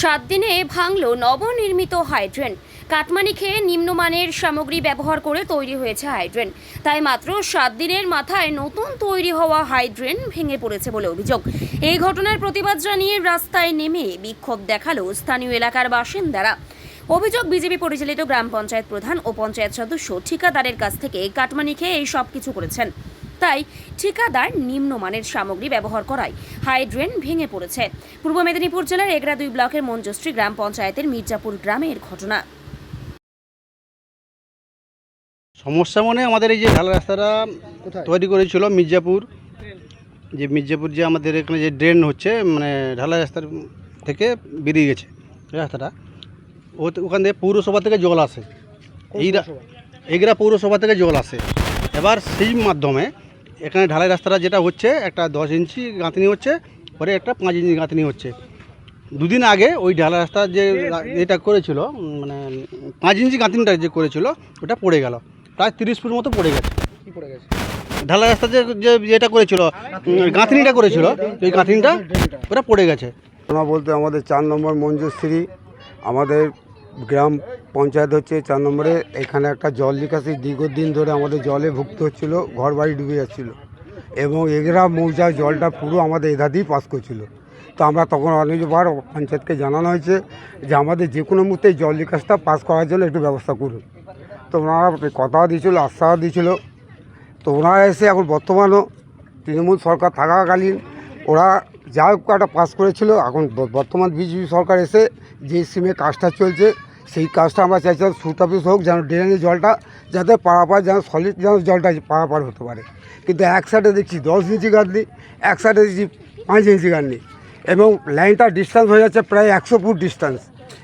সাত দিনে ভাঙল নবনির্মিত হাইড্রেন। কাটমানি খেয়ে নিম্নমানের সামগ্রী ব্যবহার করে তৈরি হয়েছে হাইড্রেন। তাই মাত্র সাত দিনের মাথায় নতুন তৈরি হওয়া হাইড্রেন ভেঙে পড়েছে বলে অভিযোগ। এই ঘটনার প্রতিবাদ জানিয়ে রাস্তায় নেমে বিক্ষোভ দেখাল স্থানীয় এলাকার বাসিন্দারা। অভিযোগ, বিজেপি পরিচালিত গ্রাম পঞ্চায়েত প্রধান ও পঞ্চায়েত সদস্য ঠিকাদারের কাছ থেকে কাটমানি খেয়ে এই সব কিছু করেছেন। তাই ঠিকাদার নিম্নমানের সামগ্রী ব্যবহার করায় হাইড্রেন ভেঙে পড়েছে। পূর্ব মেদিনীপুর জেলার এগরা দুই ব্লকের মঞ্জুশ্রী গ্রাম পঞ্চায়েতের মির্জাপুর গ্রামের ঘটনা। সমস্যা মানে আমাদের এই যে ঢালা রাস্তাটা তৈরি করেছিল মির্জাপুর। যে মির্জাপুর যে আমাদের এখানে যে ড্রেন হচ্ছে মানে ঢালা রাস্তার থেকে বেরিয়ে গেছে রাস্তাটা ও ওখান থেকে পৌরসভা থেকে জল আসে। এই এগরা পৌরসভা থেকে জল আসে। এবার সেই মাধ্যমে এখানে ঢালাই রাস্তাটা যেটা হচ্ছে, একটা দশ ইঞ্চি গাঁথনি হচ্ছে, পরে একটা পাঁচ ইঞ্চি গাঁথনি হচ্ছে। দুদিন আগে ওই ঢালা রাস্তা যে এটা করেছিল মানে পাঁচ ইঞ্চি গাঁথনিটা যে করেছিল, ওটা পড়ে গেল। প্রায় তিরিশ ফুট মতো পড়ে গেছে। ঢালা রাস্তা যে যেটা করেছিল গাঁথনিটা করেছিল ওই গাঁথনিটা ওটা পড়ে গেছে। বলতে আমাদের চার নম্বর মঞ্জুশ্রী, আমাদের গ্রাম পঞ্চায়েত হচ্ছে চার নম্বরে। এখানে একটা জল নিকাশি দীর্ঘদিন ধরে আমাদের জলে ভুগতে হচ্ছিল ঘর বাড়ি ডুবে যাচ্ছিল এবং এগরা মৌজার জলটা পুরো আমাদের এধা দিয়েই পাস করছিল। তো আমরা তখন অনেকবার পঞ্চায়েতকে জানানো হয়েছে যে আমাদের যে কোনো মুহূর্তে জল নিকাশটা পাস করার জন্য একটু ব্যবস্থা করুন। তো ওনারা কথাও দিয়েছিল আশ্বাস দিয়েছিল। তো ওনারা এসে এখন বর্তমানও তৃণমূল সরকার থাকাকালীন ওরা যা একটা পাস করেছিল। এখন বর্তমান বিজেপি সরকার এসে যে স্কিমে কাজটা চলছে সেই কাজটা আমরা চাইছিলাম অফিস হোক, যেন ড্রেনের জলটা যাতে পারাপার, যেন সলিড যেন জলটা পারাপার হতে পারে। কিন্তু এক সাইডে দেখছি দশ ইঞ্চি গাঁথনি, এক সাইডে দেখছি পাঁচ ইঞ্চি গাঁথনি এবং লাইনটা ডিস্টেন্স হয়ে যাচ্ছে প্রায় একশো ফুট ডিস্টেন্স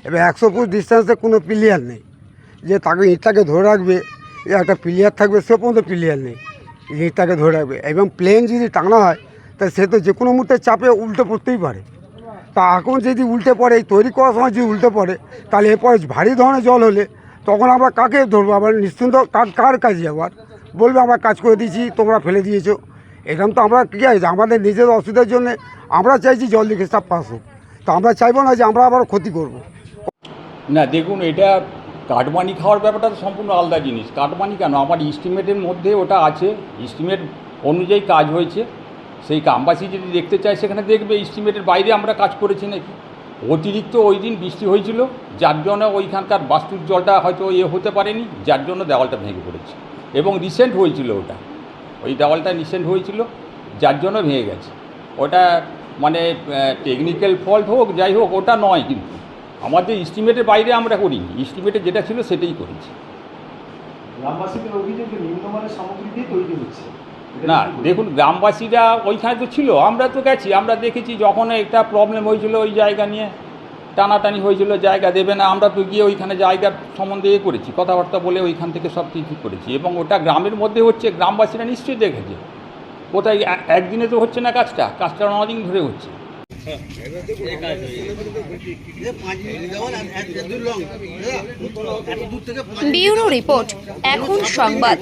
এবার একশো ফুট ডিস্টেন্সে কোনো প্লেয়ার নেই। যে তাকে ইটটাকে ধরে রাখবে, যে একটা প্লেয়ার থাকবে, সে পর্যন্ত প্লেয়ার নেই। ইটটাকে ধরে রাখবে এবং প্লেন যদি টাঙা হয়, তা সে তো যে কোনো মুহূর্তে চাপে উল্টে পড়তেই পারে। তা এখন যদি উল্টে পড়ে, এই তৈরি করার সময় যদি উল্টে পড়ে, তাহলে এরপরে ভারী ধরনের জল হলে তখন আমরা কাকে ধরবো? আবার নিশ্চিন্ত কার কার কাজে আবার? বলবে, আমরা কাজ করে দিয়েছি, তোমরা ফেলে দিয়েছ। এরকম তো আমরা কী আছে? আমাদের নিজের অসুবিধার জন্য আমরা চাইছি জল লিখে সব পাস হোক। তো আমরা চাইব না যে আমরা আবার ক্ষতি করব। না, দেখুন, এটা কাটমানি খাওয়ার ব্যাপারটা তো সম্পূর্ণ আলাদা জিনিস। কাটমানি কেন? আমার ইস্টিমেটের মধ্যে ওটা আছে। ইস্টিমেট অনুযায়ী কাজ হয়েছে। সেই গ্রামবাসী যদি দেখতে চায়, সেখানে দেখবে ইস্টিমেটের বাইরে আমরা কাজ করেছি নাকি। অতিরিক্ত ওই দিন বৃষ্টি হয়েছিল, যার জন্য ওইখানকার বাস্তুর জলটা হয়তো ইয়ে হতে পারেনি, যার জন্য দেওয়ালটা ভেঙে পড়েছে। এবং রিসেন্ট হয়েছিল ওটা। ওই দেওয়ালটা রিসেন্ট হয়েছিল, যার জন্য ভেঙে গেছে। ওটা মানে টেকনিক্যাল ফল্ট হোক, যাই হোক, ওটা নয় কিন্তু। আমাদের ইস্টিমেটের বাইরে আমরা করিনি। ইস্টিমেটে যেটা ছিল, সেটাই করেছি। গ্রামবাসীদের নিম্নমানের সামগ্রী দিয়ে তৈরি হচ্ছে। না, দেখুন, গ্রামবাসীরা ওইখানে তো ছিল, আমরা তো গেছি, আমরা দেখেছি যখন একটা প্রবলেম হয়েছিল ওই জায়গা নিয়ে, টানাটানি হয়েছিল, জায়গা দেবে না, আমরা তো গিয়ে ওইখানে জায়গার সম্বন্ধে এ করেছি, কথাবার্তা বলে ওইখান থেকে সব কিছু করেছি, এবং ওটা গ্রামের মধ্যে হচ্ছে, গ্রামবাসীরা নিশ্চয়ই দেখেছে, কোথায় একদিনে তো হচ্ছে না কাজটা কাজটা অনেকদিন ধরে হচ্ছে। ব্যুরো রিপোর্ট, এখন সংবাদ।